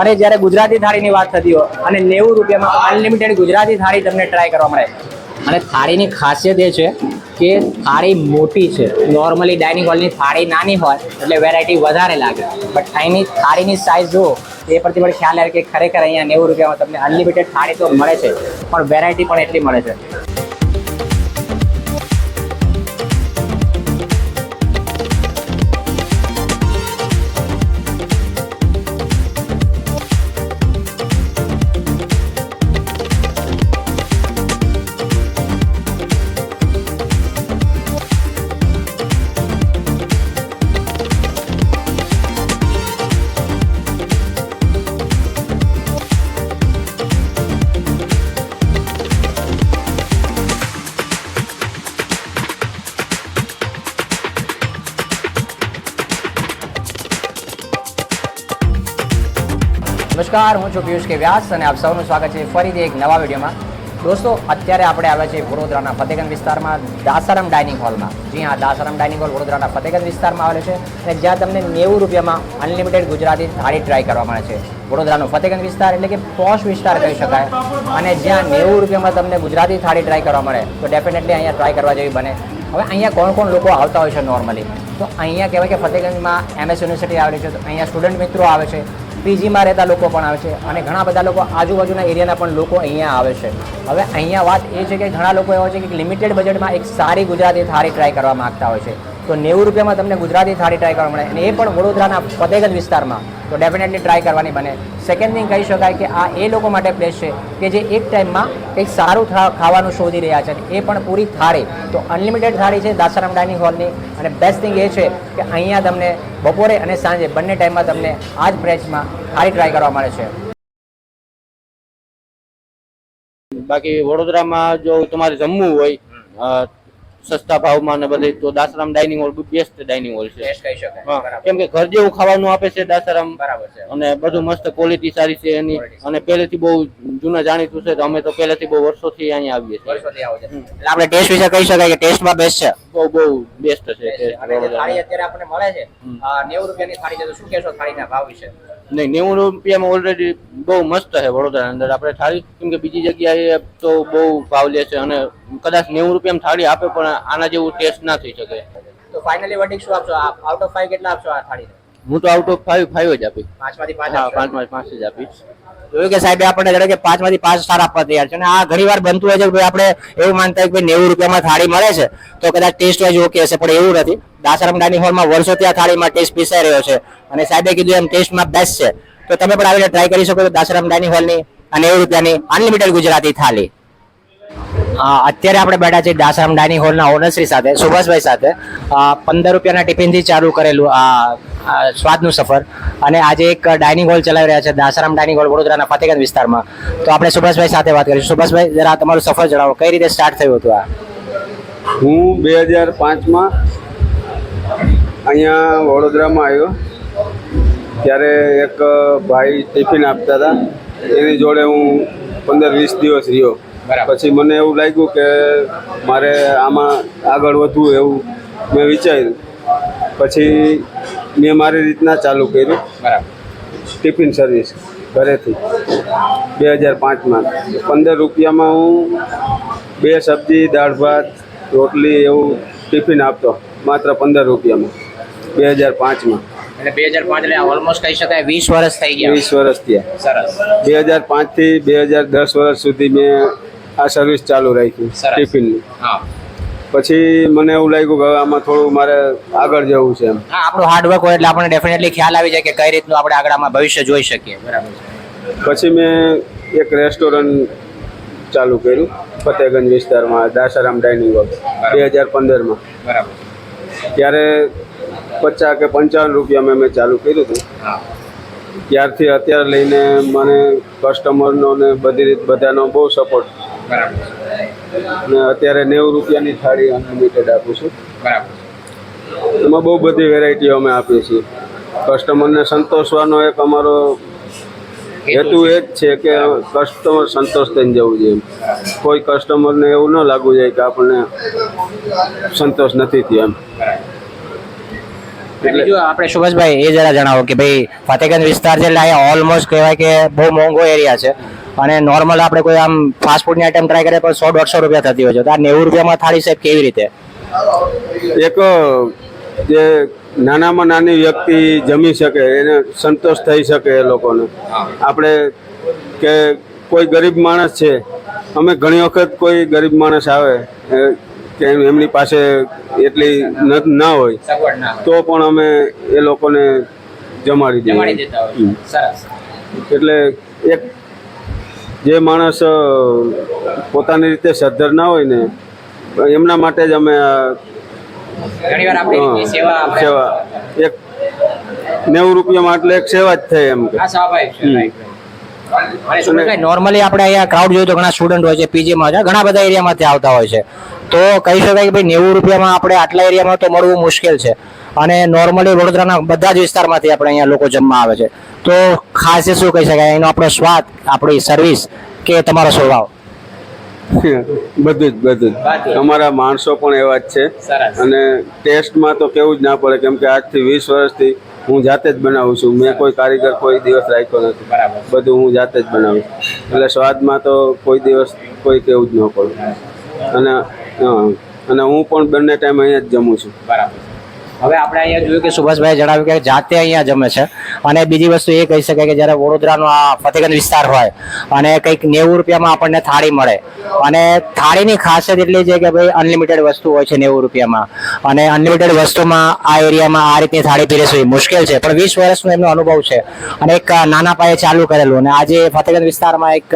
અને જ્યારે ગુજરાતી થાળીની વાત થતી હોય, અને નેવું રૂપિયામાં અનલિમિટેડ ગુજરાતી થાળી તમને ટ્રાય કરવા મળે. અને થાળીની ખાસિયત એ છે કે થાળી મોટી છે. નોર્મલી ડાઇનિંગ હોલની થાળી નાની હોય, એટલે વેરાયટી વધારે લાગે. બટ અહીંની થાળીની સાઇઝ જુઓ, એ પરથી પણ ખ્યાલ આવે કે ખરેખર અહીંયા નેવું રૂપિયામાં તમને અનલિમિટેડ થાળી તો મળે છે. પણ વેરાયટી પણ એટલી મળે છે. નમસ્કાર, હું છું પિયુષ કે વ્યાસ અને આપ સૌનું સ્વાગત છે ફરીથી એક નવા વિડીયોમાં. દોસ્તો, અત્યારે આપણે આવ્યા છીએ વડોદરાના ફતેગંજ વિસ્તારમાં, દાસારામ ડાઇનિંગ હોલમાં. જી હા, દાસારામ ડાઇનિંગ હોલ વડોદરાના ફતેગંજ વિસ્તારમાં આવેલો છે અને જ્યાં તમને નેવું રૂપિયામાં અનલિમિટેડ ગુજરાતી થાળી ટ્રાય કરવા મળે છે. વડોદરાનો ફતેગંજ વિસ્તાર એટલે કે પોશ વિસ્તાર કહી શકાય. અને જ્યાં નેવું રૂપિયામાં તમને ગુજરાતી થાળી ટ્રાય કરવા મળે, તો ડેફિનેટલી અહીંયા ટ્રાય કરવા જેવી બને. હવે અહીંયા કોણ કોણ લોકો આવતા હોય છે નોર્મલી તો અહીંયા કહેવાય કે ફતેગંજમાં એમએસ યુનિવર્સિટી આવેલી છે, તો અહીંયા સ્ટુડન્ટ મિત્રો આવે છે પીજીમાં રહેતા લોકો પણ આવે છે અને ઘણા બધા લોકો આજુબાજુના એરિયાના પણ લોકો અહીંયા આવે છે. હવે અહીંયા વાત એ છે કે ઘણા લોકો એવા છે કે લિમિટેડ બજેટમાં એક સારી ગુજરાતી થાળી ટ્રાય કરવા માગતા હોય છે. તો નેવું રૂપિયામાં તમને ગુજરાતી થાળી ટ્રાય કરવા મળે. અને એ પણ વડોદરાના ફતેગંજ વિસ્તારમાં. તો ડેફિનેટલી ટ્રાય કરવાની બને. સેકન્ડ થિંગ કહી શકાય કે આ એ લોકો માટે પ્લેસ છે કે જે એક ટાઈમમાં કંઈક સારું ખાવાનું શોધી રહ્યા છે. એ પણ પૂરી થાળી. તો અનલિમિટેડ થાળી છે દાસારામ ડાઇનિંગ હોલની અને બેસ્ટ થિંગ એ છે કે અહીંયા તમને બપોરે અને સાંજે બંને ટાઈમમાં તમને આ જ પ્રાઇસમાં થાળી ટ્રાય કરવા મળે છે. બાકી વડોદરામાં જો તમારે જમવું હોય સસ્તા ભાવમાં ને બધે તો Dasaram dining hall best dining hall છે. કેમ કે ઘર જેવું ખાવાનું આપે છે દાસારામ. બરાબર છે. અને બધું મસ્ત ક્વોલિટી સારી છે એની. અને પહેલેથી બહુ જૂના જાણીતું છે તો અમે તો પહેલેથી બહુ વર્ષોથી અહીંયા આવીએ છીએ. એટલે આપણે ટેસ્ટ વિશે કહી શકાય કે ટેસ્ટમાં બેસ્ટ છે. બહુ બહુ બેસ્ટ છે. અને થાળી અત્યારે આપણને મળે છે આ નેવું રૂપિયાની થાળી છે તો શું કહેશો થાળીના ભાવ વિશે? નહીં, નેવું રૂપિયામાં ઓલરેડી બહુ મસ્ત છે વડોદરાની અંદર. આપણે થાળી, કેમ કે બીજી જગ્યાએ તો બહુ ભાવ લે છે અને કદાચ નેવું રૂપિયામાં થાળી આપે, પણ આના જેવું ટેસ્ટ ના થઈ શકે. તો ફાઇનલી વર્ડિંગ શું આપશો? આઉટ ઓફ ફાઈવ કેટલા આપશો આ થાળીને? હું તો આઉટ ઓફ ફાઈવ ફાઈવ જ આપીશ. પાંચમાંથી પાંચ હા પાંચમાંથી પાંચ જ આપીશ. જોયું કે સાહેબ આપણને જણાવ્યું કે પાંચમાંથી પાંચ સ્ટાર આપવા તૈયાર છે. અને આ ઘણી વાર બનતું હોય છે કે આપણે એવું માનતા હોય કે નેવું રૂપિયામાં થાળી મળે છે તો કદાચ ટેસ્ટ વાઇઝ ઓકે હશે પણ એવું નથી. દાસારામ ડાની હોલમાં વર્ષોથી આ થાળીમાં ટેસ્ટ પીસાઈ રહ્યો છે. અને સાહેબે કીધું એમ ટેસ્ટમાં બેસ્ટ છે. તો તમે પણ આવીને ટ્રાય કરી શકો છો દાસારામ ડાઇનિંગ હોલની અને નેવું રૂપિયાની અનલિમિટેડ ગુજરાતી થાળી. અત્યારે આપણે બેઠા છીએ દાસરામ ડાઇનિંગ હોલના ઓનરશ્રી સાથે સુભાષભાઈ સાથે. પંદર રૂપિયાના ટિફિનથી ચાલુ કરેલું આ સ્વાદનું સફર. અને આજે એક ડાઇનિંગ હોલ ચલાવી રહ્યા છે દાસારામ ડાઇનિંગ હોલ વડોદરાના ફતેગંજ વિસ્તારમાં. તો આપણે સુભાષભાઈ સાથે વાત કરીશું. સુભાષભાઈ જરા તમારું સફર જણાવો. કઈ રીતે સ્ટાર્ટ થયું હતું આ? હું બે હજાર પાંચમાં અહીંયા વડોદરામાં આવ્યો. ત્યારે એક ભાઈ ટિફિન આપતા હતા. એની જોડે હું પંદર વીસ દિવસ રહ્યો. પછી મને એવું લાગ્યું કે મારે આમાં આગળ વધવું એવું મેં વિચાર્યું. પછી મેં મારી રીતના ચાલુ કર્યું. બરાબર. ટિફિન સર્વિસ ઘરેથી. બે હજાર પાંચમાં. પંદર રૂપિયામાં હું બે સબ્જી દાળ ભાત રોટલી એવું ટિફિન આપતો. માત્ર પંદર રૂપિયામાં. બે હજાર પાંચમાં. એટલે બે હજાર પાંચ એટલે ઓલમોસ્ટ કહી શકાય વીસ વર્ષ થઈ ગયા. વીસ વર્ષ થયા. સરસ. બે હજાર પાંચથી બે હજાર દસ વર્ષ સુધી મેં આ સર્વિસ ચાલુ રાખી ટિફિનની. હા. પછી મને એવું લાગ્યું કે આમાં થોડું મારે આગળ જવું છે એમ. હા આપણું હાર્ડવર્ક હોય એટલે આપણને ડેફિનેટલી ખ્યાલ આવી જાય કે કઈ રીતનું આપણે આગળ આમાં ભવિષ્ય જોઈ શકીએ. બરાબર છે. પછી મેં એક રેસ્ટોરન્ટ ચાલુ કર્યું ફતેગંજ વિસ્તારમાં દાસારામ ડાઇનિંગ હોલ બે હજાર પંદરમાં. બરાબર. ત્યારે પચાસ કે પંચાવન રૂપિયામાં મેં ચાલુ કર્યું હતું. ત્યારથી અત્યારે લઈને મને કસ્ટમરનો ને બધી રીત બધાનો બહુ સપોર્ટ બરાબર ને અત્યારે નેવું રૂપિયાની થાળી અનલિમિટેડ આપું છું. બરાબર. એમાં બહુ બધી વેરાયટીઓ અમે આપીએ છીએ. કસ્ટમરને સંતોષવાનો એક અમારો હેતુ એ જ છે કે કસ્ટમર સંતોષ થઈને જવું જોઈએ કોઈ કસ્ટમરને એવું ન લાગવું જોઈએ કે આપણને સંતોષ નથી થયો એમ. બીજું આપણે સુભાષભાઈ એ જરા જણાવો કે ભાઈ ફતેગંજ વિસ્તાર છે એટલે અહીંયા ઓલમોસ્ટ કહેવાય કે બહુ મોંઘો એરિયા છે. અને નોર્મલ આપણે કોઈ આમ ફાસ્ટ ફૂડની આઈટમ ટ્રાય કરીએ પણ સો દોઢસો રૂપિયા થતી હોય છે. તો આ નેવું રૂપિયામાં થાળી સાહેબ કેવી રીતે? એક જે નાનામાં નાની વ્યક્તિ જમી શકે એને સંતોષ થઈ શકે એ લોકોને. આપણે કે કોઈ ગરીબ માણસ છે અમે ઘણી વખત કોઈ ગરીબ માણસ આવે કે એમની પાસે એટલી ન- ના હોય તો પણ અમે એ લોકોને જમાડી દઈએ. એટલે એક જે માણસ પોતાની રીતે સદ્ધર ના હોય ને એમના માટે જ અમે સેવા એક નેવું રૂપિયામાં એટલે એક સેવા જ થઈ એમ નોર્મલી આપણે અહીંયા ક્રાઉડ જોઈએ તો ઘણા સ્ટુડન્ટ હોય છે પીજીમાં ઘણા બધા એરિયામાંથી આવતા હોય છે. તો કહી શકાય કે ભાઈ નેવું રૂપિયામાં આપણે આટલા એરિયામાં તો મળવું મુશ્કેલ છે. અને નોર્મલી વડોદરાના બધા જ વિસ્તારમાંથી આપણે અહીંયા લોકો જમવા આવે છે. તો ખાસ એ શું કહી શકાય? એનો આપણો સ્વાદ આપણી સર્વિસ કે તમારો સ્વભાવ? બધું જ બધું. જ. અમારા માણસો પણ એવા જ છે. અને ટેસ્ટમાં તો કેવું જ ના પડે કેમ કે આજથી વીસ વર્ષથી હું જાતે જ બનાવું છું. મેં કોઈ કારીગર કોઈ દિવસ રાખ્યો નથી. બરાબર. બધું હું જાતે જ બનાવું છું. એટલે સ્વાદમાં તો કોઈ દિવસ કોઈ કેવું જ ન પડે. અને અને હું પણ બંને ટાઈમ અહીંયા જ જમું છું. બરાબર. હવે આપણે અહીંયા જોયું કે સુભાષભાઈ જણાવ્યું કે જાતે અહીંયા જમે છે. અને બીજી વસ્તુ એ કહી શકાય કે જ્યારે વડોદરાનો આ ફતેગંજ વિસ્તાર હોય અને કંઈક નેવું રૂપિયામાં આપણને થાળી મળે. અને થાળીની ખાસિયત એટલી છે કે ભાઈ અનલિમિટેડ વસ્તુ હોય છે નેવું રૂપિયામાં. અને અનલિમિટેડ વસ્તુમાં આ એરિયામાં આ રીતની થાળી પીરસવી મુશ્કેલ છે. પણ વીસ વર્ષનો એમનો અનુભવ છે. અને એક નાના પાયે ચાલુ કરેલું અને આજે ફતેગંજ વિસ્તારમાં એક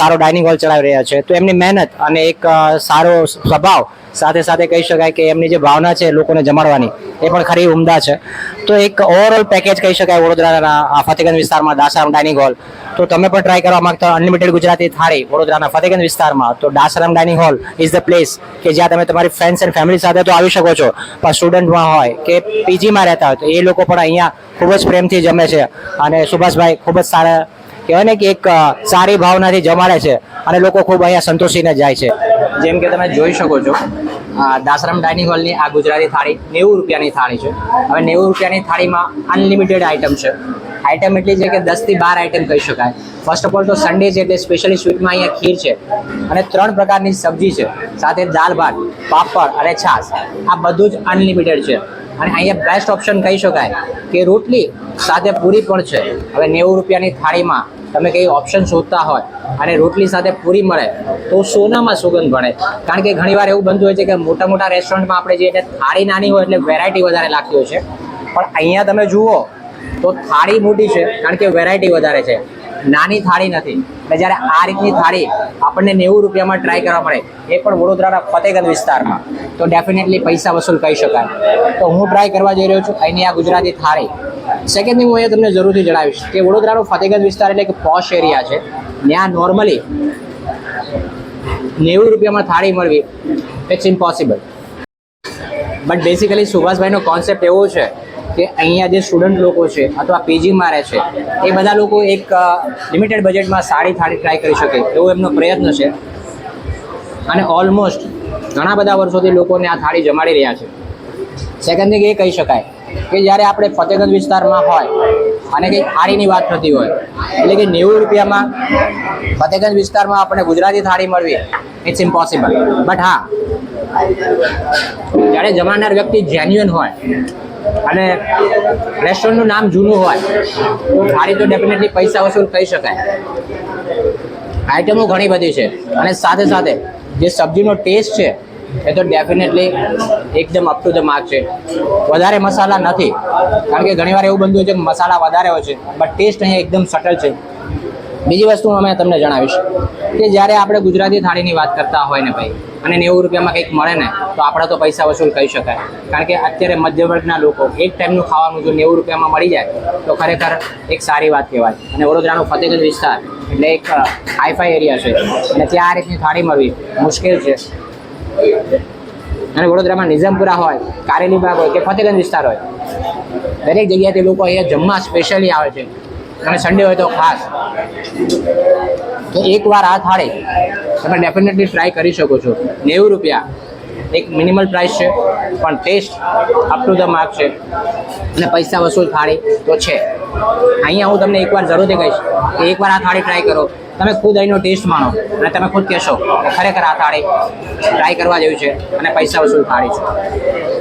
સારો ડાઇનિંગ હોલ ચલાવી રહ્યા છે. તો એમની મહેનત અને એક સારો સ્વભાવ સાથે સાથે કહી શકાય કે એમની જે ભાવના છે લોકોને જમાડવાની, એ પણ ખરી ઉમદા છે. તો એક ઓવરઓલ પેકેજ કહી શકાય વડોદરાના ફતેગંજ વિસ્તારમાં, દાસારામ ડાઇનિંગ હોલ તો તમે પણ ટ્રાય કરવા માંગતા અનલિમિટેડ ગુજરાતી થાળી વડોદરાના ફતેગંજ વિસ્તારમાં. તો Dasaram dining hall is the place કે જ્યાં તમે તમારી ફ્રેન્ડ્સ એન્ડ ફેમિલી સાથે તો આવી શકો છો. પણ સ્ટુડન્ટમાં હોય કે પીજીમાં રહેતા હોય તો એ લોકો પણ અહીંયા ખૂબ જ પ્રેમથી જમે છે. અને સુભાષભાઈ ખૂબ જ સારા કહેવાય ને કે એક સારી ભાવનાથી જમાડે છે અને લોકો ખૂબ અહીંયા સંતોષીને જાય છે. જેમ કે તમે જોઈ શકો છો દાસરામ ડાઇનિંગ હોલની આ ગુજરાતી થાળી નેવું રૂપિયાની થાળી છે. હવે નેવું રૂપિયાની થાળીમાં અનલિમિટેડ આઇટમ છે. આઇટમ એટલી છે કે દસથી બાર આઇટમ કહી શકાય. ફર્સ્ટ ઓફ ઓલ તો સન્ડે છે એટલે સ્પેશિયલી સ્વીટમાં અહીંયા ખીર છે અને ત્રણ પ્રકારની સબ્જી છે. સાથે દાળ ભાત, પાપડ અને છાશ. આ બધું જ અનલિમિટેડ છે. અને અહીંયા બેસ્ટ ઓપ્શન કહી શકાય કે રોટલી સાથે પૂરી પણ છે. હવે નેવું રૂપિયાની થાળીમાં તમે કઈ ઓપ્શન શોધતા હોય અને રોટલી સાથે પૂરી મળે, તો સોનામાં સુગંધ ભણે કારણ કે ઘણીવાર એવું બનતું હોય છે કે મોટા મોટા રેસ્ટોરન્ટમાં આપણે જઈએ થાળી નાની હોય એટલે વેરાયટી વધારે લાગતી હોય છે. પણ અહીંયા તમે જુઓ, તો થાળી મોટી છે, કારણ કે વેરાયટી વધારે છે. નાની થાળી નથી. એટલે જ્યારે આ રીતની થાળી આપણને નેવું રૂપિયામાં ટ્રાય કરવા મળે, એ પણ વડોદરાના ફતેગંજ વિસ્તારમાં. તો ડેફિનેટલી પૈસા વસૂલ કહી શકાય. તો હું ટ્રાય કરવા જઈ રહ્યો છું અહીંની આ ગુજરાતી થાળી. સેકન્ડ હું અહીંયા તમને જરૂરથી જણાવીશ કે વડોદરાનો ફતેગંજ વિસ્તાર એટલે કે પોશ એરિયા છે. ત્યાં નોર્મલી નેવું રૂપિયામાં થાળી મળવી ઇટ્સ ઇમ્પોસિબલ બટ બેસિકલી સુભાષભાઈનો કોન્સેપ્ટ એવો છે કે અહીંયા જે સ્ટુડન્ટ લોકો છે અથવા પીજીમાં રહે છે, એ બધા લોકો એક લિમિટેડ બજેટમાં સારી થાળી ટ્રાય કરી શકે, એવો એમનો પ્રયત્ન છે. અને ઓલમોસ્ટ ઘણા બધા વર્ષોથી લોકોને આ થાળી જમાડી રહ્યા છે. સેકન્ડ થિંગ એ કહી શકાય કે જ્યારે આપણે ફતેગંજ વિસ્તારમાં હોય અને કંઈક થાળીની વાત થતી હોય, એટલે કે નેવું રૂપિયામાં ફતેગંજ વિસ્તારમાં આપણે ગુજરાતી થાળી મળવી ઇટ્સ ઇમ્પોસિબલ બટ હા, જ્યારે જમાનાર વ્યક્તિ જેન્યુઅન હોય અને રેસ્ટોરન્ટનું નામ જૂનું હોય તો થાળી તો ડેફિનેટલી પૈસા વસૂલ કહી શકાય. આઈટમો ઘણી બધી છે અને સાથે સાથે જે સબ્જીનો ટેસ્ટ છે એ તો ડેફિનેટલી એકદમ અપ ટુ ધ માર્ક છે. વધારે મસાલા નથી. કારણ કે ઘણીવાર એવું બનતું હોય છે કે મસાલા વધારે હોય છે બટ ટેસ્ટ અહીંયા એકદમ સટલ છે. બીજી વસ્તુ અમે તમને જણાવીશ કે જ્યારે આપણે ગુજરાતી થાળીની વાત કરતા હોય ને ભાઈ, અને નેવું રૂપિયામાં કંઈક મળે ને, તો આપણે તો પૈસા વસૂલ કહી શકાય. કારણ કે અત્યારે મધ્યવર્ગના લોકો એક ટાઈમનું ખાવાનું જો નેવું રૂપિયામાં મળી જાય, તો ખરેખર એક સારી વાત કહેવાય. અને વડોદરાનો ફતેગંજ વિસ્તાર એટલે એક હાઈફાઈ એરિયા છે. અને ત્યાં આ રીતની થાળી મળવી મુશ્કેલ છે. અને વડોદરામાં નિઝામપુરા હોય, કારેલી બાગ હોય કે ફતેગંજ વિસ્તાર હોય, દરેક જગ્યાએથી લોકો અહીંયા જમવા સ્પેશિયલી આવે છે. અને સન્ડે હોય તો ખાસ. તો એકવાર આ થાળી તમે ડેફિનેટલી ટ્રાય કરી શકો છો. નેવું રૂપિયા. એક મિનિમલ પ્રાઇસ છે, પણ taste up to the mark છે. અને પૈસા વસૂલ થાળી તો છે. અહીંયા હું તમને એકવાર જરૂરથી કહીશ કે એકવાર આ થાળી ટ્રાય કરો. તમે ખુદ અહીંનો ટેસ્ટ માણો અને તમે ખુદ કહેશો કે ખરેખર આ થાળી ટ્રાય કરવા જેવી છે અને પૈસા વસૂલ થાળી છે.